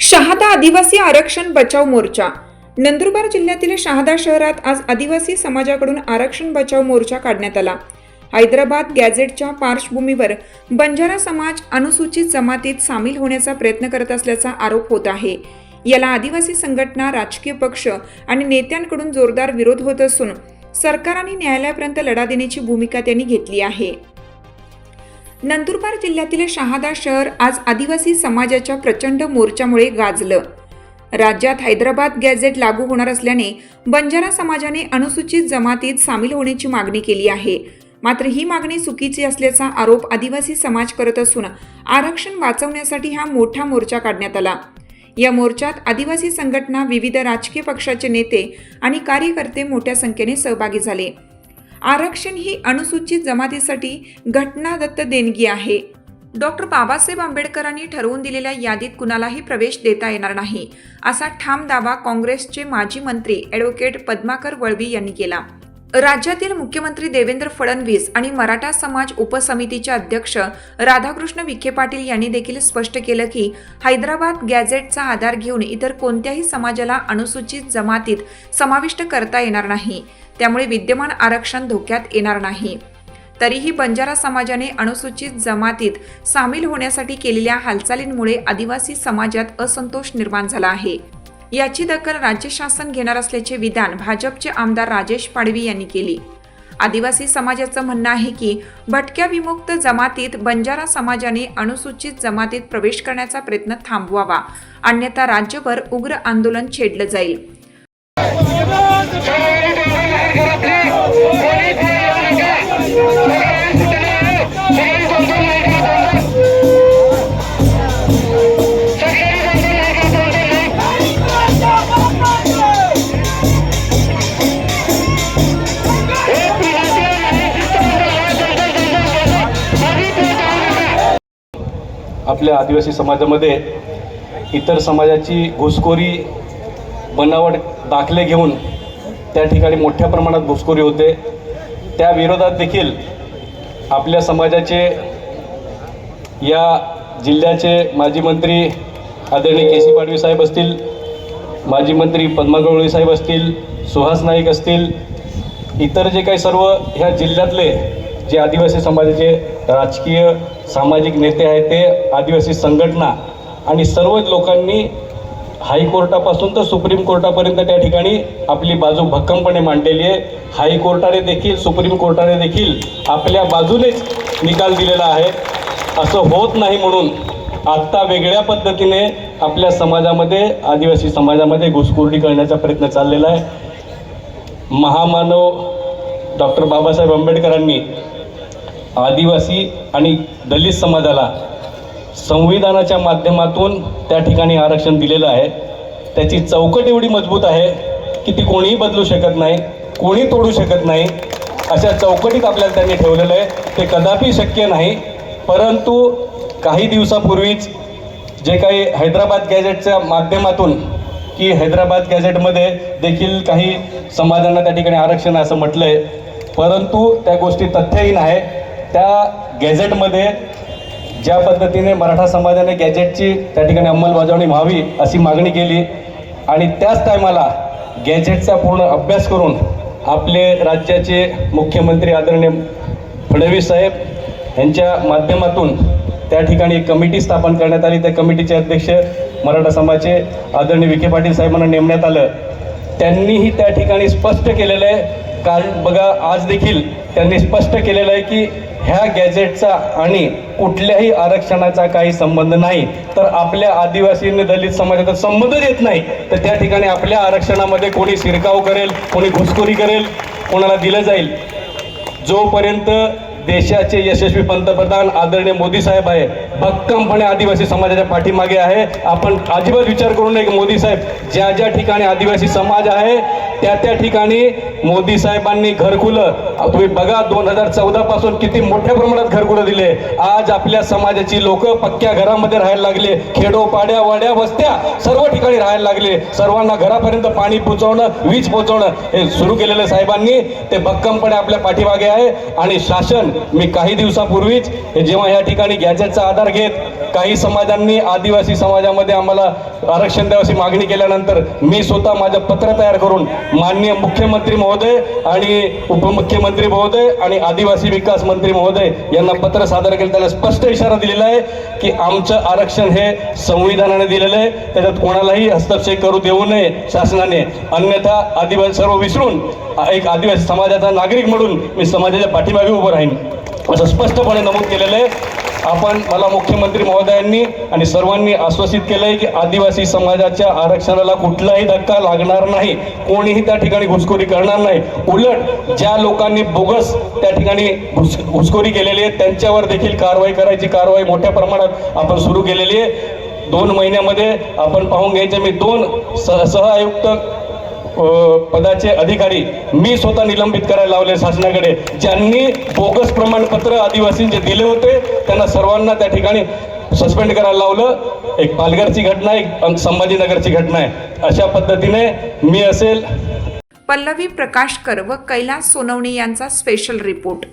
शहादा आदिवासी आरक्षण बचाव मोर्चा. नंदुरबार जिल्ह्यातील शहादा शहरात आज आदिवासी समाजाकडून आरक्षण बचाव मोर्चा काढण्यात आला. हैदराबाद गॅझेटच्या पार्श्वभूमीवर बंजारा समाज अनुसूचित जमातीत सामील होण्याचा प्रयत्न करत असल्याचा आरोप होत आहे. याला आदिवासी संघटना राजकीय पक्ष आणि नेत्यांकडून जोरदार विरोध होत असून सरकार आणि न्यायालयापर्यंत लढा देण्याची भूमिका त्यांनी घेतली आहे. नंदुरबार जिल्ह्यातील शहादा शहर आज आदिवासी समाजाच्या प्रचंड मोर्चामुळे गाजलं. राज्यात हैदराबाद गॅझेट लागू होणार असल्याने बंजारा समाजाने अनुसूचित जमातीत सामील होण्याची मागणी केली आहे. मात्र ही मागणी चुकीची असल्याचा आरोप आदिवासी समाज करत असून आरक्षण वाचवण्यासाठी हा मोठा मोर्चा काढण्यात आला. या मोर्चात आदिवासी संघटना विविध राजकीय पक्षाचे नेते आणि कार्यकर्ते मोठ्या संख्येने सहभागी झाले. आरक्षण ही अनुसूचित जमातीसाठी घटनादत्त देणगी आहे. डॉक्टर बाबासाहेब आंबेडकरांनी ठरवून दिलेल्या यादीत कुणालाही प्रवेश देता येणार नाही असा ठाम दावा काँग्रेसचे माजी मंत्री ॲडव्होकेट पद्माकर वळवी यांनी केला. राज्यातील मुख्यमंत्री देवेंद्र फडणवीस आणि मराठा समाज उपसमितीचे अध्यक्ष राधाकृष्ण विखे पाटील यांनी देखील स्पष्ट केलं की हैदराबाद गॅझेटचा आधार घेऊन इतर कोणत्याही समाजाला अनुसूचित जमातीत समाविष्ट करता येणार नाही. त्यामुळे विद्यमान आरक्षण धोक्यात येणार नाही. तरीही बंजारा समाजाने अनुसूचित जमातीत सामील होण्यासाठी केलेल्या हालचालींमुळे आदिवासी समाजात असंतोष निर्माण झाला आहे. याची दखल राज्य शासन घेणार असल्याचे विधान भाजपचे आमदार राजेश पाडवी यांनी केली. आदिवासी समाजाचं म्हणणं आहे की भटक्या विमुक्त जमातीत बंजारा समाजाने अनुसूचित जमातीत प्रवेश करण्याचा प्रयत्न थांबवावा अन्यथा राज्यभर उग्र आंदोलन छेडलं जाईल. आपल्या आदिवासी समाजामध्ये इतर समाजाची घुसखोरी बनावट दाखले घेऊन त्या ठिकाणी मोठ्या प्रमाणात घुसखोरी होते. त्या विरोधात देखील आपल्या समाजाचे या जिल्ह्याचे माजी मंत्री आदरणीय के सी पाडवी साहेब असतील माजी मंत्री पद्मा गवळी साहेब असतील सुहास नाईक असतील इतर जे काही सर्व ह्या जिल्ह्यातले जे आदिवासी समाजाचे राजकीय सामाजिक नेते आहेत ते आदिवासी संघटना आणि सर्वच लोकांनी हायकोर्टापासून तर सुप्रीम कोर्टापर्यंत त्या ठिकाणी आपली बाजू भक्कमपणे मांडलेली आहे. हायकोर्टाने देखील सुप्रीम कोर्टाने देखील आपल्या बाजूनेच निकाल दिलेला आहे. असं होत नाही म्हणून आत्ता वेगळ्या पद्धतीने आपल्या समाजामध्ये आदिवासी समाजामध्ये घुसखोरी करण्याचा प्रयत्न चाललेला आहे. महामानव डॉक्टर बाबासाहेब आंबेडकरांनी आदिवासी आणि दलित समाजाला संविधानाच्या माध्यमातून त्या ठिकाणी आरक्षण दिलेलं आहे. त्याची चौकट एवढी मजबूत आहे की ती कोणीही बदलू शकत नाही कोणी तोडू शकत नाही. अशा चौकटीत आपल्याला त्यांनी ठेवलेलं आहे. ते कदापि शक्य नाही परंतु काही दिवसापूर्वीच जे काही हैदराबाद गॅझेटच्या माध्यमातून की हैदराबाद गॅझेटमध्ये देखील काही समाजांना त्या ठिकाणी आरक्षण असं म्हटलं आहे परंतु त्या गोष्टी तथ्यहीन आहे. त्या गॅझेटमध्ये ज्या पद्धतीने मराठा समाजाने गॅजेटची त्या ठिकाणी अंमलबजावणी व्हावी अशी मागणी केली आणि त्याच टायमाला गॅजेटचा पूर्ण अभ्यास करून आपले राज्याचे मुख्यमंत्री आदरणीय फडणवीस साहेब यांच्या माध्यमातून त्या ठिकाणी एक कमिटी स्थापन करण्यात आली. त्या कमिटीचे अध्यक्ष मराठा समाजाचे आदरणीय विखे पाटील साहेबांना नेमण्यात आलं. त्यांनीही त्या ठिकाणी स्पष्ट केलेलं आहे काल बघा आज देखील त्यांनी स्पष्ट केलेलं आहे की ह्या गॅजेटचा आणि कुठल्याही आरक्षणाचा काही संबंध नाही. तर आपल्या आदिवासी आणि दलित समाजाचा संबंधच येत नाही. तर त्या ठिकाणी आपल्या आरक्षणामध्ये कोणी शिरकाव करेल कोणी घुसखोरी करेल कोणाला दिलं जाईल. जोपर्यंत देशाचे यशस्वी पंतप्रधान आदरणीय मोदी साहेब आहे भक्कमपणे आदिवासी समाजाच्या पाठीमागे आहे. आपण अजिबात विचार करू नये की मोदी साहेब ज्या ज्या ठिकाणी आदिवासी समाज आहे त्या त्या ठिकाणी मोदी साहेबांनी घरकुलं तुम्ही बघा दोन हजार चौदा पासून किती मोठ्या प्रमाणात घरकुलं दिले. आज आपल्या समाजाची लोक पक्क्या घरामध्ये राहायला लागले. खेडोपाड्या वाड्या वस्त्या सर्व ठिकाणी राहायला लागले. सर्वांना घरापर्यंत पाणी पोचवणं वीज पोचवणं हे सुरू केलेलं साहेबांनी. ते भक्कमपणे आपल्या पाठीमागे आहे. आणि शासन मी काही दिवसापूर्वीच जेव्हा या ठिकाणी गॅजेटचा आधार घेत काही समाजांनी आदिवासी समाजामध्ये आम्हाला आरक्षण द्यावाची मागणी केल्यानंतर मी स्वतः माझं पत्र तयार करून माननीय मुख्यमंत्री महोदय आणि उपमुख्यमंत्री महोदय आणि आदिवासी विकास मंत्री महोदय यांना पत्र सादर केलं. त्याला स्पष्ट इशारा दिलेला आहे की आमचं आरक्षण हे संविधानाने दिलेलं आहे. त्याच्यात कोणालाही हस्तक्षेप करू देऊ नये शासनाने. अन्यथा आदिवासी सर्व विसरून एक आदिवासी समाजाचा नागरिक म्हणून मी समाजाच्या पाठीमागे उभं राहीन. असं स्पष्टपणे नमूद केलेलं आहे. आपण मला मुख्यमंत्री महोदयांनी आणि सर्वांनी आश्वासित केलं आहे की आदिवासी समाजाच्या आरक्षणाला कुठलाही धक्का लागणार नाही. कोणीही त्या ठिकाणी घुसखोरी करणार नाही. उलट ज्या लोकांनी बोगस त्या ठिकाणी घुस घुसखोरी केलेली आहे त्यांच्यावर देखील कारवाई करायची कारवाई मोठ्या प्रमाणात आपण सुरू केलेली आहे. दोन महिन्यामध्ये आपण पाहून घ्यायचे मी दोन सह सहआयुक्त पदाचे अधिकारी मी स्वतः निलंबित करायला लावले शासनाकडे. ज्यांनी बोगस प्रमाणपत्र आदिवासींचे दिले होते त्यांना सर्वांना त्या ठिकाणी सस्पेंड करायला लावलं. एक पालघरची घटना एक संभाजीनगरची घटना आहे. अशा पद्धतीने मी असेल. पल्लवी प्रकाशकर व कैलास सोनवणे यांचा स्पेशल रिपोर्ट